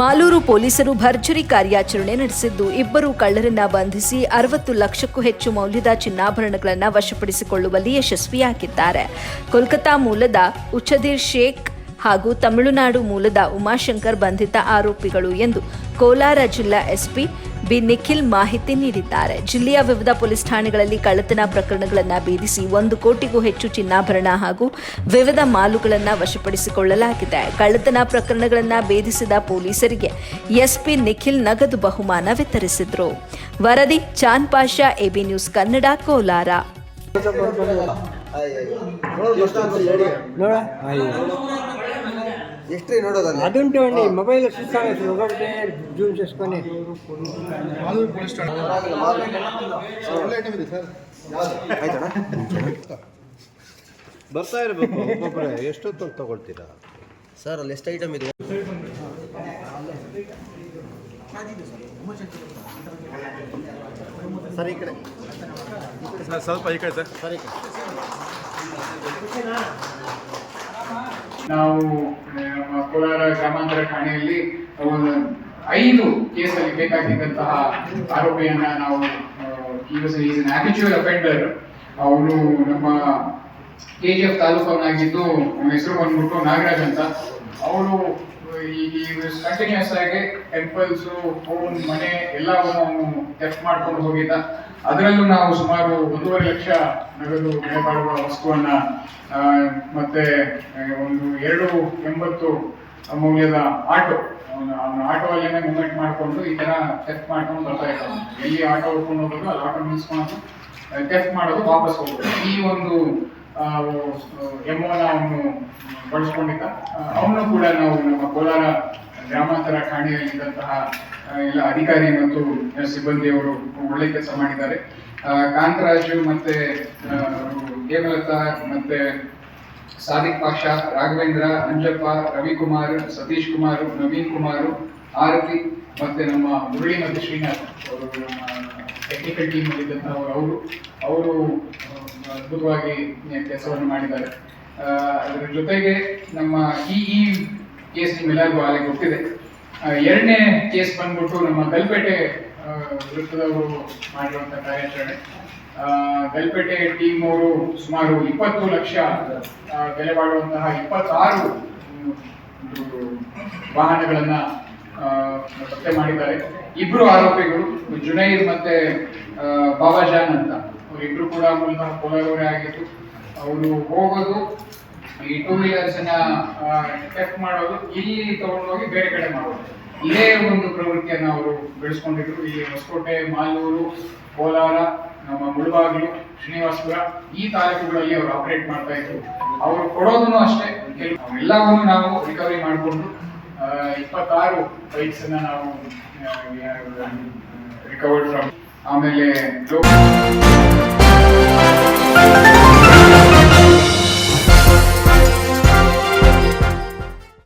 ಮಾಲೂರು ಪೊಲೀಸರು ಭರ್ಜರಿ ಕಾರ್ಯಾಚರಣೆ ನಡೆಸಿದ್ದು. ಇಬ್ಬರು ಕಳ್ಳರನ್ನ ಬಂಧಿಸಿ ಅರವತ್ತು ಲಕ್ಷಕ್ಕೂ ಹೆಚ್ಚು ಮೌಲ್ಯದ ಚಿನ್ನಾಭರಣಗಳನ್ನು ವಶಪಡಿಸಿಕೊಳ್ಳುವಲ್ಲಿ ಯಶಸ್ವಿಯಾಗಿದ್ದಾರೆ. ಕೋಲ್ಕತಾ ಮೂಲದ ಉಚ್ಚದೀರ್ ಶೇಖ್ ಹಾಗೂ ತಮಿಳುನಾಡು ಮೂಲದ ಉಮಾಶಂಕರ್ ಬಂಧಿತ ಆರೋಪಿಗಳು ಎಂದು ಕೋಲಾರ ಜಿಲ್ಲಾ ಎಸ್ಪಿ ಬಿ ನಿಖಿಲ್ ಮಾಹಿತಿ ನೀಡಿದ್ದಾರೆ. ಜಿಲ್ಲೆಯ ವಿವಿಧ ಪೊಲೀಸ್ ಠಾಣೆಗಳಲ್ಲಿ ಕಳ್ಳತನ ಪ್ರಕರಣಗಳನ್ನು ಭೇದಿಸಿ ಒಂದು ಕೋಟಿಗೂ ಹೆಚ್ಚು ಚಿನ್ನಾಭರಣ ಹಾಗೂ ವಿವಿಧ ಮಾಲುಗಳನ್ನು ವಶಪಡಿಸಿಕೊಳ್ಳಲಾಗಿದೆ. ಕಳ್ಳತನ ಪ್ರಕರಣಗಳನ್ನು ಭೇದಿಸಿದ ಪೊಲೀಸರಿಗೆ ಎಸ್ಪಿ ನಿಖಿಲ್ ನಗದು ಬಹುಮಾನ ವಿತರಿಸಿದರು. ವರದಿ ಚಾನ್ ಪಾಷಾ ಎಬಿ ನ್ಯೂಸ್ ಕನ್ನಡ ಕೋಲಾರ. ನೋಡ ಎಷ್ಟ್ರಿ ನೋಡೋದಲ್ಲ అదుంటే అండి మొబైల్ స్విచ్ ఆన్ అవుతుంది ఒకటి జూమ్ చేసుకొని ಆಯ್ತಣ್ಣ ಬರ್ತಾ ಇರಬೇಕು ಒಬ್ಬೊಬ್ಬರೇ ಎಷ್ಟೊತ್ತು ತಗೊಳ್ತೀರಾ ಸರ್ ಅಲ್ಲಿ ಎಷ್ಟು ಐಟಮ್ ಇದೆ ಸರ್ ಈ ಕಡೆ ಸ್ವಲ್ಪ ಈ ಕಡೆ ಸರ್ ಸರ್ ಈ ಕಡೆ ನಾವು ಕೋಲಾರ ಗ್ರಾಮಾಂತರ ಠಾಣೆಯಲ್ಲಿ ಒಂದು ಐದು ಕೇಸಲ್ಲಿ ಬೇಕಾಗಿದ್ದಂತಹ ಆರೋಪಿಯನ್ನ ನಾವು ಅಫೆಂಡರ್ ಅವನು ನಮ್ಮ ಕೆ ಜಿ ಎಫ್ ತಾಲೂಕವನಾಗಿದ್ದು ಅವನ ಹೆಸರು ಬಂದ್ಬಿಟ್ಟು ನಾಗರಾಜ್ ಅಂತ. ಅವನು ಕಂಟಿನ್ಯೂಸ್ ಆಗಿ ಟೆಂಪಲ್ಸ್ ಫೋನ್ ಮನೆ ಎಲ್ಲವನ್ನು ಅವನು ಟೆಸ್ಟ್ ಮಾಡ್ಕೊಂಡು ಹೋಗಿದ್ದ ಅದರಲ್ಲೂ ನಾವು ಸುಮಾರು ಒಂದೂವರೆ ಲಕ್ಷ ನಗದು ಬೆಲೆ ಬಾಳುವ ವಸ್ತುವನ್ನ ಮತ್ತೆ ಒಂದು ಎರಡು ಎಂಬತ್ತು ಮೌಲ್ಯದ ಆಟೋ ಆಟೋ ಅಲ್ಲೇನೆ ಮೂವ್ಮೆಂಟ್ ಮಾಡಿಕೊಂಡು ಈ ತರ ಟೆಸ್ಟ್ ಮಾಡ್ಕೊಂಡು ಬರ್ತಾ ಇದ್ದಾವೆ. ಎಲ್ಲಿ ಆಟೋ ಹೊಡ್ಕೊಂಡು ಹೋಗೋದು ಅಲ್ಲಿ ಆಟೋ ನಿಲ್ಸ್ಕೊಂಡು ಟೆಸ್ಟ್ ಮಾಡೋದು ವಾಪಸ್ ಹೋಗೋದು ಈ ಒಂದು ಎಮ್ಮೋನ ಅವನು ಬಳಸ್ಕೊಂಡಿದ್ದ. ಅವನು ಕೂಡ ನಾವು ನಮ್ಮ ಕೋಲಾರ ಗ್ರಾಮಾಂತರ ಠಾಣೆಯಲ್ಲಿದ್ದಂತಹ ಎಲ್ಲ ಅಧಿಕಾರಿ ಮತ್ತು ಸಿಬ್ಬಂದಿಯವರು ಒಳ್ಳೆ ಕೆಲಸ ಮಾಡಿದ್ದಾರೆ. ಕಾಂತರಾಜು ಮತ್ತೆ ಹೇಮಲತಾ ಮತ್ತೆ ಸಾದಿಕ್ ಪಾಷಾ ರಾಘವೇಂದ್ರ, ಅಂಜಪ್ಪ, ರವಿಕುಮಾರ್, ಸತೀಶ್ ಕುಮಾರ್, ನವೀನ್ ಕುಮಾರ್ ಆರತಿ, ಮತ್ತೆ ನಮ್ಮ ಮುರಳಿ ಮತ್ತು ಶ್ರೀನಾಥ್ ಅವರು ನಮ್ಮ ಟೆಕ್ನಿಕಲ್ ಟೀಮ್ ಇದ್ದಂತಹವರು ಅವರು ಅವರು ಅದ್ಭುತವಾಗಿ ಕೆಲಸವನ್ನು ಮಾಡಿದ್ದಾರೆ. ಅದರ ಜೊತೆಗೆ ನಮ್ಮ ಈ ಈ ಕೇಸ್ ನಿಮ್ಮೆಲ್ಲರಿಗೂ ಆಗಲೇ ಗೊತ್ತಿದೆ. ಎರಡನೇ ಕೇಸ್ ಬಂದ್ಬಿಟ್ಟು ನಮ್ಮ ಗಲ್ಪೇಟೆ ವೃತ್ತದವರು ಮಾಡಿರುವಂತಹ ಕಾರ್ಯಾಚರಣೆ. ಗಲ್ಪೇಟೆ ಟೀಮ್ ಅವರು ಸುಮಾರು ಇಪ್ಪತ್ತು ಲಕ್ಷ ಬೆಲೆ ಬಾಳುವಂತಹ ಇಪ್ಪತ್ತಾರು ವಾಹನಗಳನ್ನು ಪತ್ತೆ ಮಾಡಿದ್ದಾರೆ. ಇಬ್ರು ಆರೋಪಿಗಳು, ಜುನೈದ್ ಮತ್ತೆ ಬಾಬಾಜಾನ್ ಅಂತ. ಅವರಿಬ್ರು ಕೂಡ ಮೂಲತಃ ಕೋಲಾರವರೇ ಆಗಿತ್ತು ಅವರು ಹೋಗೋದು, ಈ ಟೂ ವೀಲರ್ಸ್ನ ಮಾಡೋದು, ಇಲ್ಲಿ ತಗೊಂಡೋಗಿ ಬೇರೆ ಕಡೆ ಮಾಡೋದು. ಇದೇ ಒಂದು ಪ್ರವೃತ್ತಿಯನ್ನು ಅವರು ಬೆಳೆಸ್ಕೊಂಡಿದ್ರು. ಇಲ್ಲಿ ಹೊಸಕೋಟೆ, ಮಾಲೂರು, ಕೋಲಾರ, ನಮ್ಮ ಮುಳಬಾಗಿಲು, ಶ್ರೀನಿವಾಸಪುರ, ಈ ತಾಲೂಕುಗಳಲ್ಲಿ ಅವರು ಆಪರೇಟ್ ಮಾಡ್ತಾ ಇದ್ರು. ಅವರು ಕೊಡೋದನ್ನು ಅಷ್ಟೇ. ಎಲ್ಲವನ್ನು ನಾವು ರಿಕವರಿ ಮಾಡಿಕೊಂಡು ಇಪ್ಪತ್ತಾರು ಬೈಕ್ಸ್ ಅನ್ನ ನಾವು ರಿಕವರ್ಡ್ ಫ್ರಮ್ ಆಮೇಲೆ ಲೋಕ